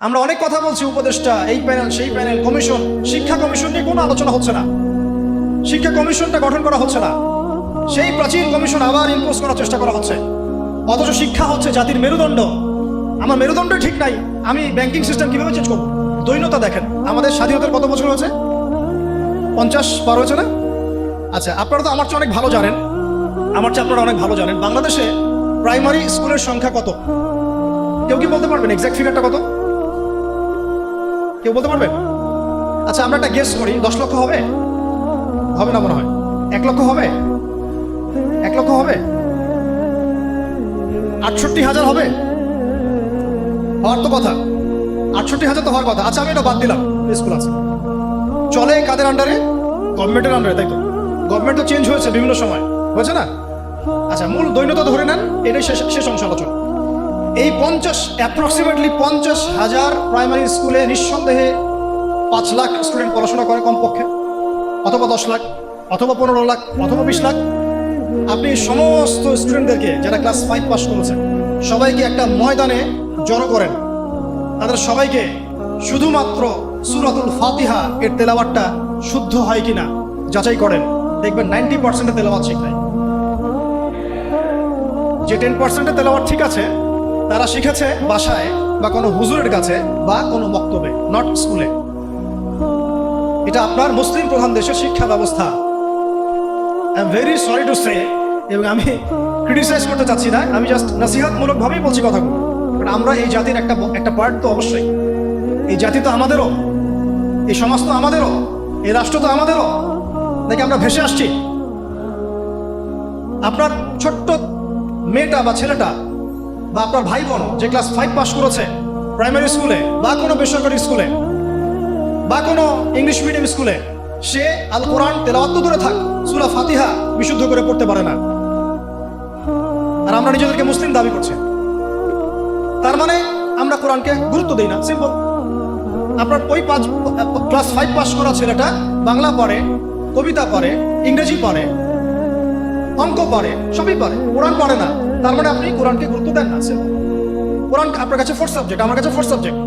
আমরা অনেক কথা বলছি উপদেষ্টা, এই প্যানেল, সেই প্যানেল, কমিশন, শিক্ষা কমিশন নিয়ে কোনো আলোচনা হচ্ছে না। শিক্ষা কমিশনটা গঠন করা হচ্ছে না। সেই প্রাচীন কমিশন আবার ইম্পোজ করার চেষ্টা করা হচ্ছে। অথচ শিক্ষা হচ্ছে জাতির মেরুদণ্ড। আমার মেরুদণ্ডই ঠিক নাই। আমি ব্যাংকিং সিস্টেম কীভাবে চেঞ্জ করব? দৈন্যতা দেখেন। আমাদের স্বাধীনতার কত বছর হয়েছে? পঞ্চাশ পার হয়েছে না? আচ্ছা আপনারা তো আমার চেয়ে অনেক ভালো জানেন। আমার চেয়ে আপনারা অনেক ভালো জানেন। বাংলাদেশে প্রাইমারি স্কুলের সংখ্যা কত? কেউ কি বলতে পারবেন? এক্সাক্ট ফিগারটা কত? কেউ বলতে পারবেন আচ্ছা আমরা একটা গেস করি, দশ লক্ষ হবে? হবে না মনে হয়। এক লক্ষ হবে? এক লক্ষ হবে? আটষট্টি হাজার হবে? হওয়ার তো কথা। আটষট্টি হাজার তো হওয়ার কথা। আচ্ছা আমি এটা বাদ দিলাম। স্কুল আছে। চলে কাদের আন্ডারে গভর্নমেন্টের আন্ডারে তাই তো? গভর্নমেন্ট তো চেঞ্জ হয়েছে বিভিন্ন সময়। হয়েছে না? আচ্ছা মূল দৈন্যতা ধরে নেন, এটাই শেষ শেষ অংশ আলোচনা। এই পঞ্চাশ অ্যাপ্রক্সিমেটলি পঞ্চাশ হাজার প্রাইমারি স্কুলে নিঃসন্দেহে পাঁচ লাখ স্টুডেন্ট পড়াশোনা করে কমপক্ষে, অথবা দশ লাখ, অথবা পনেরো লাখ, অথবা বিশ লাখ। আপনি সমস্ত স্টুডেন্টদেরকে যারা ক্লাস ফাইভ পাস করেছেন, সবাইকে একটা ময়দানে জড়ো করেন। তাদের সবাইকে শুধুমাত্র সুরাতুল ফাতিহা এর তেলাওয়াতটা শুদ্ধ হয় কিনা যাচাই করেন। দেখবেন নাইনটি পার্সেন্টের তেলাওয়াত ঠিক নাই। যে টেন পার্সেন্টের তেলাওয়াত ঠিক আছে তারা শিখেছে বাসায় বা কোনো হুজুরের কাছে বা কোনো বক্তব্যে নট স্কুলে এটা আপনার মুসলিম প্রধান দেশের শিক্ষা ব্যবস্থা। I am very sorry to say এবং আমি ক্রিটিসাইজ করতে চাচ্ছি না, আমি জাস্ট নাসিহাতমূলক ভাবেই বলছি কথাগুলো। কারণ আমরা এই জাতির একটা একটা পার্ট তো অবশ্যই। এই জাতি তো আমাদেরও, এই সমাজ তো আমাদেরও, এই রাষ্ট্র তো আমাদেরও। নাকি আমরা ভেসে আসছি? আপনার ছোট্ট মেয়েটা বা ছেলেটা বা আপনার ভাই বোন যে ক্লাস ফাইভ পাস করেছে প্রাইমারি স্কুলে বা কোনো বেসরকারি স্কুলে বা কোনো ইংলিশ মিডিয়াম স্কুলে সে আল কোরআন তেলাওয়াত দূরে থাক, সুরা ফাতিহা বিশুদ্ধ করে পড়তে পারে না। আর আমরা নিজেদেরকে মুসলিম দাবি করছি। তার মানে আমরা কোরআনকে গুরুত্ব দিই না সিম্পল আপনার ওই পাঁচ ক্লাস ফাইভ পাস করা ছেলেটা বাংলা পড়ে, কবিতা পড়ে, ইংরেজি পড়ে, অঙ্ক পড়ে, সবই পড়ে, কোরআন পড়ে না। তার মানে আপনি কোরআনকে গুরুত্ব দেন না। কোরআন আপনার কাছে ফোর্থ সাবজেক্ট আমার কাছে ফোর্থ সাবজেক্ট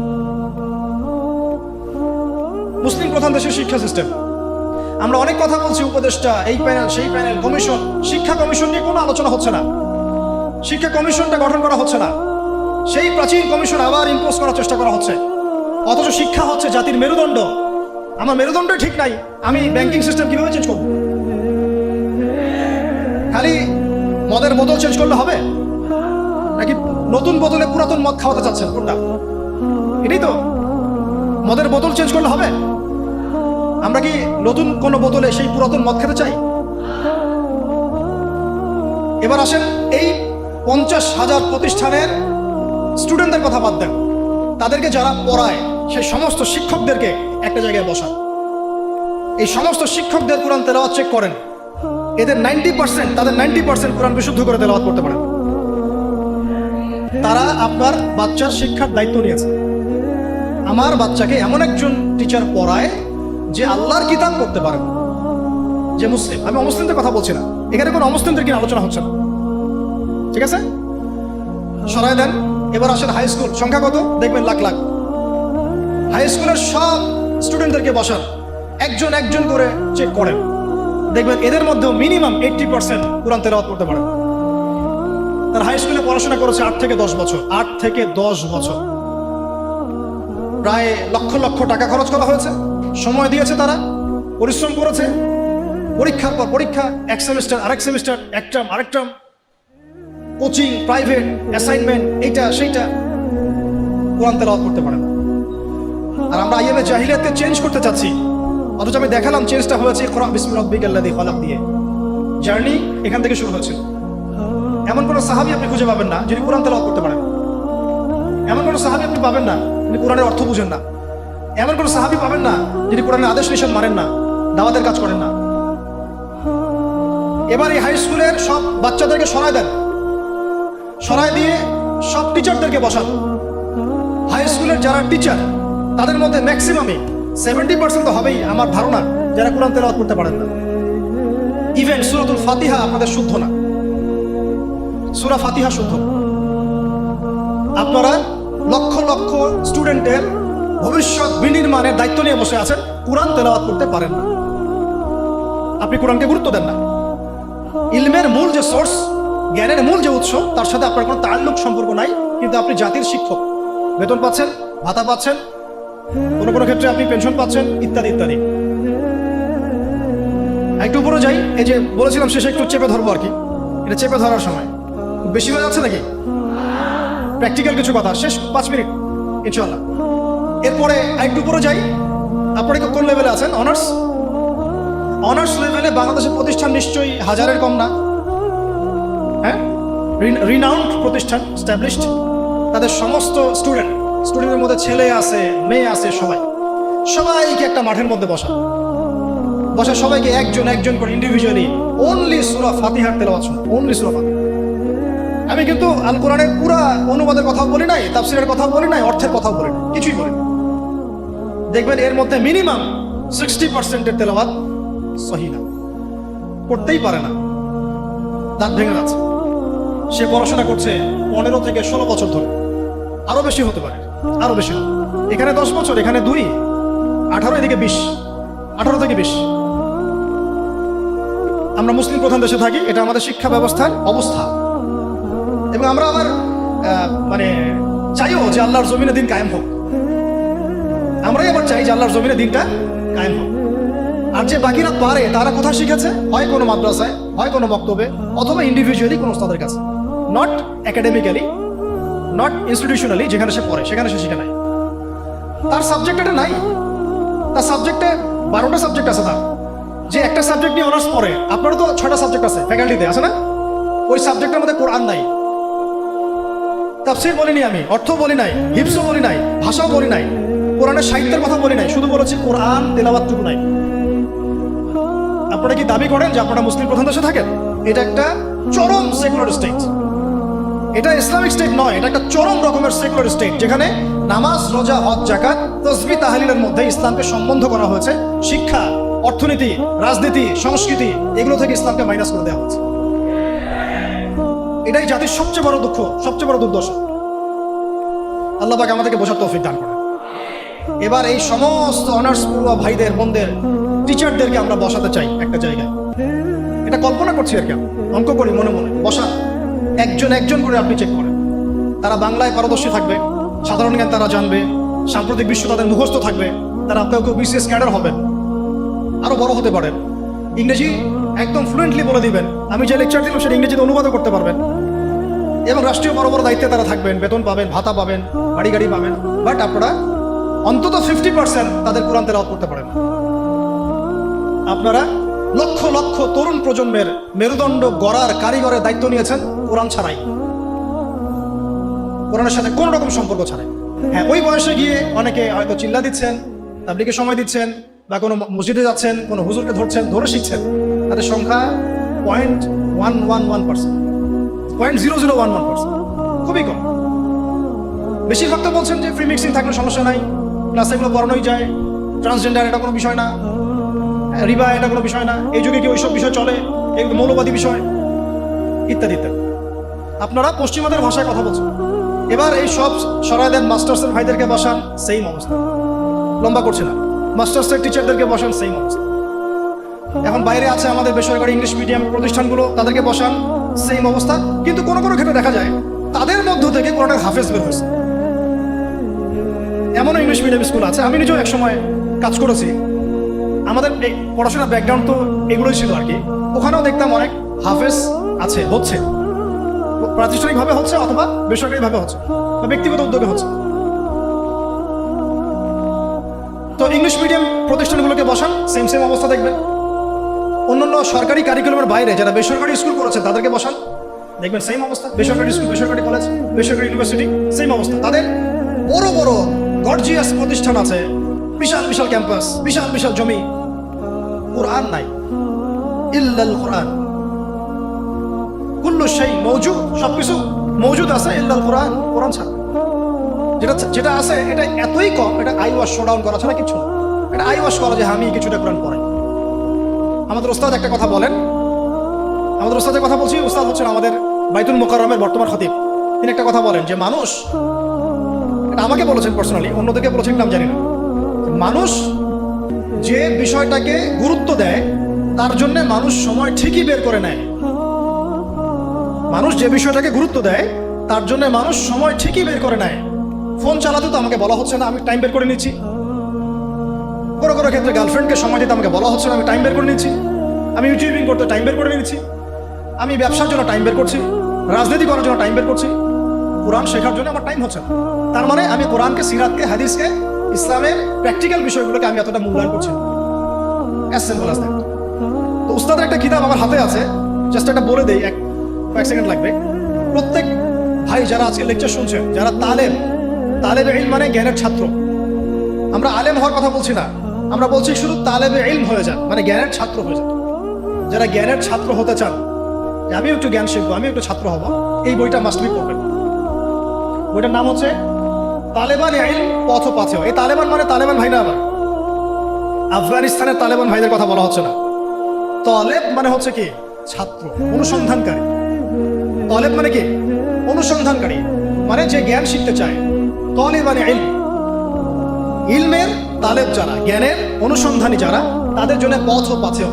মুসলিম প্রধান দেশের শিক্ষা সিস্টেম আমরা অনেক কথা বলছি উপদেষ্টা, এই প্যানেল সেই প্যানেল কমিশন শিক্ষা কমিশন নিয়ে কোনো আলোচনা হচ্ছে না। শিক্ষা কমিশনটা গঠন করা হচ্ছে না। সেই প্রাচীন কমিশন আবার ইম্পোজ করার চেষ্টা করা হচ্ছে। অথচ শিক্ষা হচ্ছে জাতির মেরুদণ্ড। আমার মেরুদণ্ডই ঠিক নাই। আমি ব্যাংকিং সিস্টেম কীভাবে চেঞ্জ করব? খালি মদের বোতল চেঞ্জ করলে হবে? নাকি নতুন বোতলে পুরাতন মদ খাওয়াতে চাচ্ছেন? কোনটা? এটাই তো। মদের বোতল চেঞ্জ করলে হবে? আমরা কি নতুন কোন বোতলে সেই পুরাতন মদ খেতে চাই? এবার আসেন এই পঞ্চাশ হাজার প্রতিষ্ঠানের স্টুডেন্টদের কথা বাদ দেন। তাদেরকে যারা পড়ায়, সেই সমস্ত শিক্ষকদেরকে একটা জায়গায় বসান। এই সমস্ত শিক্ষকদের কোরআন তেলাওয়াত চেক করেন। এদের নাইনটি পার্সেন্ট, তাদের নাইনটি পার্সেন্ট কোরআন বিশুদ্ধ করে তেলাওয়াত করতে পারে। তারা আপনার বাচ্চার শিক্ষার দায়িত্ব নিয়েছে। আমার বাচ্চাকে এমন একজন টিচার পড়ায় যে আল্লাহর কিতাব করতে পারে যে মুসলিম, আমি অমুসলিমদের কথা বলছি না। এখানে কোনো অমুসলিমদের কি আলোচনা হচ্ছে না। ঠিক আছে? সরাই দেন। এবার আসেন হাই স্কুল সংখ্যা কত? দেখবেন লাখ লাখ। হাই স্কুলের সব স্টুডেন্টদেরকে বসান। একজন একজন করে চেক করেন। দেখবেন এদের মধ্যেও মিনিমাম এইটটি পার্সেন্ট কোরআন তেলাওয়াত করতে পারে। তার হাই স্কুলে পড়াশোনা করেছে আট থেকে দশ বছর। আট থেকে দশ বছর। প্রায় লক্ষ লক্ষ টাকা খরচ করা হয়েছে। সময় দিয়েছে তারা। পরিশ্রম করেছে। পরীক্ষার পর পরীক্ষা, এক সেমিস্টার আরেক সেমিস্টার এক টার্ম আরেক টার্ম কোচিং প্রাইভেট অ্যাসাইনমেন্ট এইটা, সেইটা কোরআন তেলাওয়াত করতে পারে আর আমরা আইএমএ জাহিলিয়াতকে চেঞ্জ করতে চাচ্ছি। অথচ আমি দেখালাম চেঞ্জটা হয়েছে কোরআন বিসমি রব্বিক আল্লাযী খালাক দিয়ে। জার্নি এখান থেকে শুরু হয়েছিল এমন কোনো সাহাবী আপনি খুঁজে পাবেন না যিনি কোরআন তেলাওয়াত করতে পারেন। এমন কোনো সাহাবী আপনি পাবেন না যিনি কোরআনের অর্থ বুঝেন না। এমন কোনো সাহাবী পাবেন না যিনি কোরআনের আদেশ নিষেধ মানেন না, দাওয়াতের কাজ করেন না। এবার এই হাই স্কুলের সব বাচ্চাদেরকে সরায় দেন। সরাই দিয়ে সব টিচারদেরকে বসান। হাই স্কুলের যারা টিচার তাদের মধ্যে ম্যাক্সিমামই সেভেন্টি পার্সেন্ট তো হবেই, আমার ধারণা, যারা কোরআন তেলাওয়াত করতে পারেন না। ইভেন সুরাতুল ফাতিহা আপনাদের শুদ্ধ না। সুরা ফাতিহা শুদ্ধ। আপনারা লক্ষ লক্ষ স্টুডেন্টের ভবিষ্যৎ বিনির্মাণের দায়িত্ব নিয়ে বসে আছেন, কোরআন তেলাওয়াত করতে পারেন না। আপনি কোরআনকে গুরুত্ব দেন না। ইলমের মূল যে সোর্স জ্ঞানের মূল যে উৎস, তার সাথে আপনার কোনো তাল্লুক সম্পর্ক নাই, কিন্তু আপনি জাতির শিক্ষক। বেতন পাচ্ছেন, ভাতা পাচ্ছেন কোনো কোনো ক্ষেত্রে আপনি পেনশন পাচ্ছেন, ইত্যাদি ইত্যাদি। একটু উপরে যাই, এই যে বলেছিলাম শেষে একটু চেপে ধরবো আর কি। এটা চেপে ধরার সময়। বেশি হয়ে যাচ্ছে নাকি? প্র্যাকটিক্যাল কিছু কথা। শেষ পাঁচ মিনিট ইনশাল্লাহ এরপরে একটু উপরে যাই। আপনি কোন লেভেলে আছেন? অনার্স অনার্স লেভেলে বাংলাদেশের প্রতিষ্ঠান নিশ্চয়ই হাজারের কম না। হ্যাঁ? রিনাউন্ড প্রতিষ্ঠান তাদের সমস্ত স্টুডেন্ট স্টুডেন্টের মধ্যে ছেলে আছে, মেয়ে আছে, সবাই। সবাইকে একটা মাঠের মধ্যে বসা। বসা সবাইকে একজন একজন করে ইন্ডিভিজুয়ালি অনলি সুরা ফাতিহার তেলাওয়াত শুনুন অনলি সুরা ফাতিহা। আমি কিন্তু আল কোরআনের পুরা অনুবাদের কথা বলি নাই, তাফসিরের কথা বলি নাই, অর্থের কথা বলি নাই, কিছুই বলি নাই। দেখবেন এর মধ্যে মিনিমাম সিক্সটি পার্সেন্টের তেলাওয়াত সহি না। করতেই পারে না। দাঁত ভেঙে যাচ্ছে। সে পড়াশোনা করছে পনেরো থেকে ষোলো বছর ধরে। আরও বেশি হতে পারে। আরও বেশি। এখানে দশ বছর, এখানে দুই, আঠারো, এদিকে বিশ, আঠারো থেকে বিশ। আমরা মুসলিম প্রধান দেশে থাকি, এটা আমাদের শিক্ষা ব্যবস্থার অবস্থা। এবং আমরা আবার মানে চাইও যে আল্লাহর জমিনে দিন কায়েম হোক। আমরাই আবার চাই যে আল্লাহর জমিনে দিনটা কায়েম হোক। আর যে বাকিরা পারে, তারা কোথায় শিখেছে? হয় কোনো মাদ্রাসায়, হয় কোনো বক্তব্যে, অথবা ইন্ডিভিজুয়ালি কোনো ওস্তাদের কাছে। নট একাডেমিক্যালি নট ইনস্টিটিউশনালি যেখানে সে পড়ে, সেখানে সে শিখে নাই। তার সাবজেক্ট এটা নাই। তার সাবজেক্টে বারোটা সাবজেক্ট আছে তার। যে একটা সাবজেক্ট নিয়ে অনার্স পড়ে, আপনারও তো ছটা সাবজেক্ট আছে ফ্যাকাল্টিতে আছে না? ওই সাবজেক্টের মধ্যে কোরআন নাই। তাফসির বলিনি আমি অর্থ বলি নাই হিপসও বলি নাই, ভাষাও বলি নাই, কোরআনের সাহিত্যের কথা বলি নাই, শুধু বলেছি কোরআন তেলাবাতটুকু নাই। আপনারা কি দাবি করেন যে আপনারা মুসলিম প্রধান দেশে থাকেন? এটা একটা চরম সেকুলার স্টেট এটা ইসলামিক স্টেট নয়, এটা একটা চরম রকমের সেকুলার স্টেট, যেখানে নামাজ, রোজা, হজ জাকাত তসবি, তাহলিলের মধ্যে ইসলামকে সম্বন্ধ করা হয়েছে। শিক্ষা, অর্থনীতি, রাজনীতি, সংস্কৃতি, এগুলো থেকে ইসলামকে মাইনাস করে দেওয়া হচ্ছে এটাই জাতির সবচেয়ে বড় দুঃখ, সবচেয়ে বড় দুর্দশা। আল্লাহ পাক আমাদেরকে বোঝার তৌফিক দান করে এবার এই সমস্ত অনার্স পড়ুয়া ভাইদের, বোনদের টিচারদেরকে আমরা বসাতে চাই একটা জায়গায়। এটা কল্পনা করছি আর কি অঙ্ক করি মনে মনে, বসা। একজন একজন করে আপনি চেক করেন। তারা বাংলায় পারদর্শী থাকবে, সাধারণ জ্ঞান তারা জানবে, সাম্প্রতিক বিশ্ব তাদের মুখস্থ থাকবে, তারা কেউ কেউ বিসিএস ক্যাডার হবেন। আরও বড় হতে পারেন। ইংরেজি একদম ফ্লুয়েন্টলি বলে দিবেন। আমি যে লেকচার দিলাম সেটা ইংরেজিতে অনুবাদও করতে পারবেন। এবং রাষ্ট্রীয় বড় বড় দায়িত্বে তারা থাকবেন, বেতন পাবেন, ভাতা পাবেন, বাড়ি গাড়ি পাবেন। বাট আপনারা অন্তত ফিফটি পার্সেন্ট তাদের কোরআন তেলাওয়াত করতে পারেন। আপনারা লক্ষ লক্ষ তরুণ প্রজন্মের মেরুদণ্ড গড়ার কারিগরের দায়িত্ব নিয়েছেন কোরআন ছাড়াই। কোরআনের সাথে কোনো রকম সম্পর্ক ছাড়াই। হ্যাঁ ওই বয়সে গিয়ে অনেকে হয়তো চিল্লা দিচ্ছেন তাবলিকে সময় দিচ্ছেন, বা কোনো মসজিদে যাচ্ছেন, কোনো হুজুরকে ধরছেন, ধরে শিখছেন। তাদের সংখ্যা point one one one percent point zero zero one one percent খুবই কম। বেশিরভাগ তো বলছেন যে ফ্রি মিক্সিং থাকলে সমস্যা নাই ক্লাসে এগুলো পড়ানোই যায় ট্রান্সজেন্ডার এটা কোনো বিষয় না। রিবা, এটা কোনো বিষয় না। এই যুগে কি ওইসব বিষয় চলে? এগুলো মৌলবাদী বিষয়? ইত্যাদি ইত্যাদি। আপনারা পশ্চিমাদের ভাষায় কথা বলছেন। এবার এই সব সরাই দেন মাস্টার্সের ভাইদেরকে বসান সেম অবস্থা। লম্বা করছে না। মাস্টার্সের টিচারদেরকে বসান সেম অবস্থা। এখন বাইরে আছে আমাদের বেসরকারি ইংলিশ মিডিয়াম প্রতিষ্ঠানগুলো, তাদেরকে বসান সেম অবস্থা। কিন্তু কোনো কোনো ক্ষেত্রে দেখা যায়, তাদের মধ্য থেকে কোরআনের হাফেজ বের হয়েছে। এমনও ইংলিশ মিডিয়াম স্কুল আছে। আমি নিজেও একসময় কাজ করেছি। আমাদের পড়াশোনার ব্যাকগ্রাউন্ড তো এগুলোই ছিল আর কি। ওখানেও দেখতাম অনেক হাফেজ আছে, হচ্ছে। প্রাতিষ্ঠানিকভাবে হচ্ছে অথবা বেসরকারিভাবে হচ্ছে, বা ব্যক্তিগত উদ্যোগে হচ্ছে। তো ইংলিশ মিডিয়াম প্রতিষ্ঠানগুলোকে বসান সেম সেম অবস্থা দেখবেন। অন্যান্য সরকারি কারিকুলামের বাইরে যারা বেসরকারি স্কুল করেছে, তাদেরকে বসান। দেখবেন সেম অবস্থা, বেসরকারি স্কুল বেসরকারি কলেজ বেসরকারি ইউনিভার্সিটি সেম অবস্থা। তাদের বড় বড় গর্জিয়াস প্রতিষ্ঠান আছে। বিশাল বিশাল ক্যাম্পাস বিশাল বিশাল জমি। কোরআন নাই ইল্লাল কোরআন। কুল্লু সেই মৌজুদ সবকিছু মৌজুদ আছে ইল্লাল কোরআন কোরআন ছাড়া। যেটা যেটা আছে এটা এতই কম এটা আই ওয়াশ শোডাউন করা ছাড়া কিছু না। এটা আই ওয়াশ করা যে হ্যাঁ, আমি কিছুটা কোরআন পড়াই। আমাদের ওস্তাদ একটা কথা বলেন। আমাদের ওস্তাদের কথা বলছি ওস্তাদ হচ্ছেন আমাদের বাইতুল মোকাররমের বর্তমান খতিব। তিনি একটা কথা বলেন যে মানুষ এটা আমাকে বলেছেন পার্সোনালি অন্যদেরকে বলেছেন নাম জানি না। মানুষ যে বিষয়টাকে গুরুত্ব দেয়, তার জন্য মানুষ সময় ঠিকই বের করে নেয়। মানুষ যে বিষয়টাকে গুরুত্ব দেয়, তার জন্য মানুষ সময় ঠিকই বের করে নেয়। ফোন চালাতে তো আমাকে বলা হচ্ছে না, আমি টাইম বের করে নিচ্ছি। কোনো কোনো ক্ষেত্রে গার্লফ্রেন্ডকে সময় দিতে আমাকে বলা হচ্ছে না, আমি টাইম বের করে নিচ্ছি। আমি ইউটিউবিং করতে টাইম বের করে নিচ্ছি। আমি ব্যবসার জন্য টাইম বের করছি। রাজনীতি করার জন্য টাইম বের করছি। কোরআন শেখার জন্য আমার টাইম হচ্ছে না। তার মানে আমি কোরআনকে, সিরাতকে, হাদিসকে ইসলামের প্র্যাকটিক্যাল বিষয়গুলোকে আমি এতটা মূল্যায়ন করছি তো উস্তাদের একটা কিতাব আমার হাতে আছে জাস্ট একটা বলে দেই, এক কয়েক সেকেন্ড লাগবে। প্রত্যেক ভাই যারা আজকে লেকচার শুনছেন যারা তালেম তালেবে ইলম মানে জ্ঞানের ছাত্র। আমরা আলেম হওয়ার কথা বলছি না, আমরা বলছি শুধু তালেবে ইলম হয়ে যান মানে জ্ঞানের ছাত্র হয়ে যান যারা জ্ঞানের ছাত্র হতে চান, যে আমিও একটু জ্ঞান শিখব আমি একটু ছাত্র হব, এই বইটা মাস্টবি পড়বেন। বইটার নাম হচ্ছে তালেবান পথ পাথেও এই তালেবান মানে তালেবান ভাই না আবার। আফগানিস্তানের তালেবান ভাইদের কথা বলা হচ্ছে না। তলেব মানে হচ্ছে কি? ছাত্র, অনুসন্ধানকারী। তলেব মানে কি? অনুসন্ধানকারী। মানে যে জ্ঞান শিখতে চায়। তলেব মানে ইলম। ইলমের তালেব যারা, জ্ঞানের অনুসন্ধানী যারা, তাদের জন্য পথ পাথেও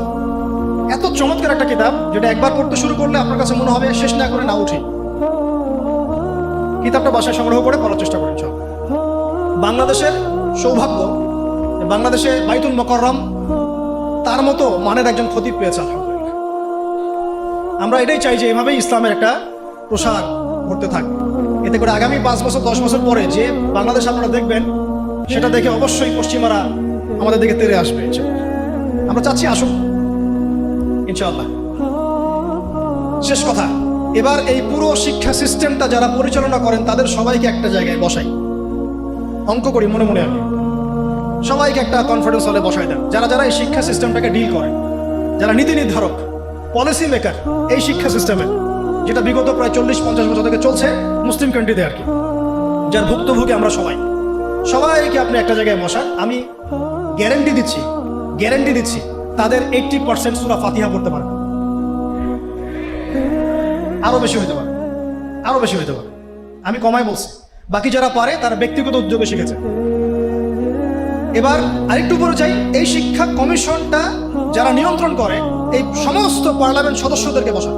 এত চমৎকার একটা কিতাব, যেটা একবার পড়তে শুরু করলে আপনার কাছে মনে হবে, শেষ না করে না উঠি। কিতাবটা বাসায় সংগ্রহ করে পড়ার চেষ্টা করেন। বাংলাদেশের সৌভাগ্য, বাংলাদেশে বাইতুল মকররম তার মতো মানের একজন খতিব পেয়েছে আমরা এটাই চাই যে এভাবেই ইসলামের একটা প্রসার ঘটতে থাকবে এতে করে আগামী পাঁচ বছর, দশ বছর পরে যে বাংলাদেশ আপনারা দেখবেন, সেটা দেখে অবশ্যই পশ্চিমারা আমাদের দিকে তেরে আসবে আমরা চাচ্ছি আসুক ইনশাআল্লাহ। শেষ কথা, এবার এই পুরো শিক্ষা সিস্টেমটা যারা পরিচালনা করেন, তাদের সবাইকে একটা জায়গায় বসাই। অঙ্ক করি, মনে মনে আমি সবাইকে একটা কনফারেন্স হলে বসাই দেন। যারা যারা এই শিক্ষা সিস্টেমটাকে ডিল করে, যারা নীতি নির্ধারক পলিসি মেকার এই শিক্ষা সিস্টেমে যেটা বিগত প্রায় চল্লিশ, পঞ্চাশ বছর থেকে চলছে, মুসলিম কান্ট্রিতে আর কি, যার ভুক্তভোগী আমরা সবাই। সবাইকে আপনি একটা জায়গায় বসান। আমি গ্যারেন্টি দিচ্ছি গ্যারেন্টি দিচ্ছি, তাদের এইটটি পার্সেন্ট সুরা ফাতিহা পড়তে পারে আরও বেশি হইতে পারে। আরও বেশি হইতে পারে। আমি কমাই বলছি। বাকি যারা পারে, তারা ব্যক্তিগত উদ্যোগে শিখেছে। এবার আরেকটু উপরে যাই, এই শিক্ষা কমিশনটা যারা নিয়ন্ত্রণ করে, এই সমস্ত পার্লামেন্ট সদস্যদেরকে বসান।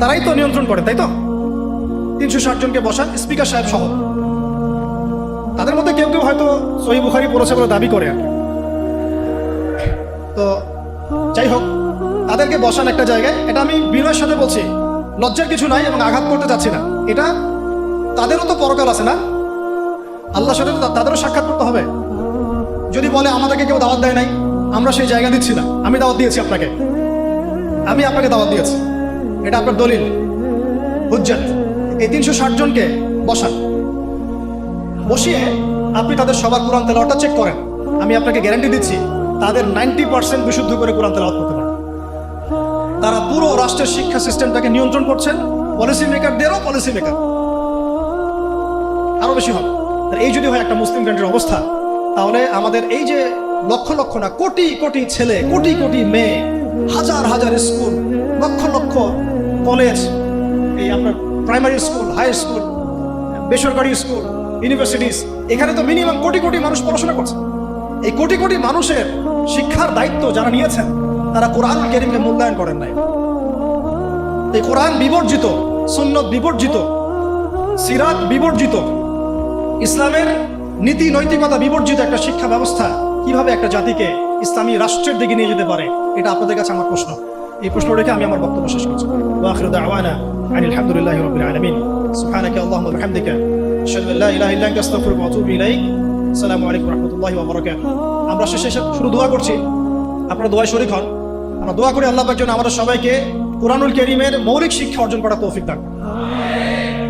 তারাই তো নিয়ন্ত্রণ করে, তাই তো? তিনশো ষাট জনকে বসান, স্পিকার সাহেব সহ। তাদের মধ্যে কেউ কেউ হয়তো সহি বুখারি পড়েছে বলে দাবি করে তো যাই হোক, তাদেরকে বসান একটা জায়গায়। এটা আমি বিনয়ের সাথে বলছি, লজ্জার কিছু নাই এবং আঘাত করতে চাচ্ছি না। এটা তাদেরও তো পরকাল আছে না? আল্লাহ সাথে তাদেরও সাক্ষাৎ করতে হবে। যদি বলে আমাদেরকে কেউ দাওয়াত দেয় নাই, আমরা সেই জায়গা দিচ্ছি না। আমি দাওয়াত দিয়েছি আপনাকে। আমি আপনাকে দাওয়াত দিয়েছি। এটা আপনার দলিল। হুজ্জাত। এই তিনশো ষাট জনকে বসান। বসিয়ে আপনি তাদের সবার কোরআন তেলাওয়াতটা চেক করেন। আমি আপনাকে গ্যারান্টি দিচ্ছি, তাদের নাইনটি পার্সেন্ট বিশুদ্ধ করে কোরআন তেলাওয়াত করতে পারে তারা পুরো রাষ্ট্রের শিক্ষা সিস্টেমটাকে নিয়ন্ত্রণ করছেন। পলিসি মেকারদেরও পলিসি মেকার আরও বেশি হবে। এই যদি হয় একটা মুসলিম কান্ট্রির অবস্থা, তাহলে আমাদের এই যে লক্ষ লক্ষ না, কোটি কোটি ছেলে, কোটি কোটি মেয়ে, হাজার হাজার স্কুল, লক্ষ লক্ষ কলেজ এই আপনার প্রাইমারি স্কুল হাই স্কুল বেসরকারি স্কুল ইউনিভার্সিটিস এখানে তো মিনিমাম কোটি কোটি মানুষ পড়াশোনা করছে। এই কোটি কোটি মানুষের শিক্ষার দায়িত্ব যারা নিয়েছেন, তারা কোরআন কেরিমকে মূল্যায়ন করেন নাই। এই কোরআন বিবর্জিত, সুন্নত বিবর্জিত, সিরাত বিবর্জিত ইসলামের নীতি নৈতিকতা বিবর্জিত একটা শিক্ষা ব্যবস্থা কীভাবে একটা জাতিকে ইসলামী রাষ্ট্রের দিকে নিয়ে যেতে পারে, এটা আপনাদের কাছে আমার প্রশ্ন। এই প্রশ্ন রেখে আমি আমার বক্তব্য শেষ করছি। সুবহানাকা আল্লাহুম্মা ওয়া বিহামদিকা। আশহাদু আল্লা ইলাহা ইল্লা আনতা, আস্তাগফিরুকা ওয়া আতুবু ইলাইক। আসসালামু আলাইকুম ওয়া রাহমাতুল্লাহি ওয়া আমরা শেষে শুরু দোয়া করছি। আপনারা দোয়ায় শরীক হন। আমরা দোয়া করি আল্লাহ পাক যেন আমাদের সবাইকে কোরআনুল কারীমের মৌলিক শিক্ষা অর্জন করার তৌফিক দান।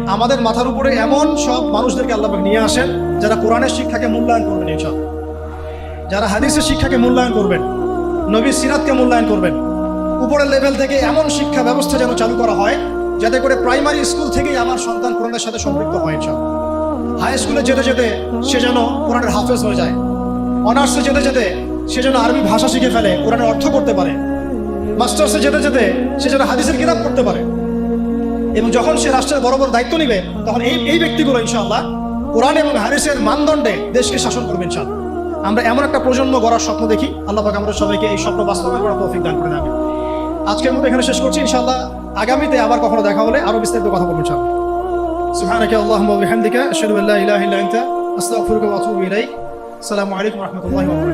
আমাদের মাথার উপরে এমন সব মানুষদেরকে আল্লাহ নিয়ে আসেন যারা কোরআনের শিক্ষাকে মূল্যায়ন করবেন ইনশাআল্লাহ যারা হাদিসের শিক্ষাকে মূল্যায়ন করবেন নবী সিরাতকে মূল্যায়ন করবেন, উপরের লেভেল থেকে এমন শিক্ষা ব্যবস্থা যেন চালু করা হয় যাতে করে প্রাইমারি স্কুল থেকেই আমার সন্তান কোরআনের সাথে সম্পৃক্ত হয় হাই স্কুলে যেতে যেতে সে যেন কোরআনের হাফেজ হয়ে যায়। অনার্সে যেতে যেতে সে যেন আরবি ভাষা শিখে ফেলে, কোরআনের অর্থ করতে পারে। মাস্টার্সে যেতে যেতে সে যেন হাদিসের কিতাব পড়তে পারে। এবং যখন সে রাষ্ট্রের বড় বড় দায়িত্ব নিবে তখন এই এই ব্যক্তিগুলো ইনশাআল্লাহ কোরআন এবং হারিসের মানদণ্ডে দেশকে শাসন করবেন চান আমরা এমন একটা প্রজন্ম গড়ার স্বপ্ন দেখি আল্লাহ পাক আমাদের সবাইকে এই স্বপ্ন বাস্তবায়ন করার তৌফিক দান করে দেবে আজকের মতো এখানে শেষ করছি ইনশাআল্লাহ আগামীতে আবার কখনো দেখা হলে আরো বিস্তারিত কথা বলবো চান سبحانك اللهم وبحمدك أشهد أن لا إله إلا أنت أستغفرك وأتوب إليك السلام عليكم ورحمة الله وبركاته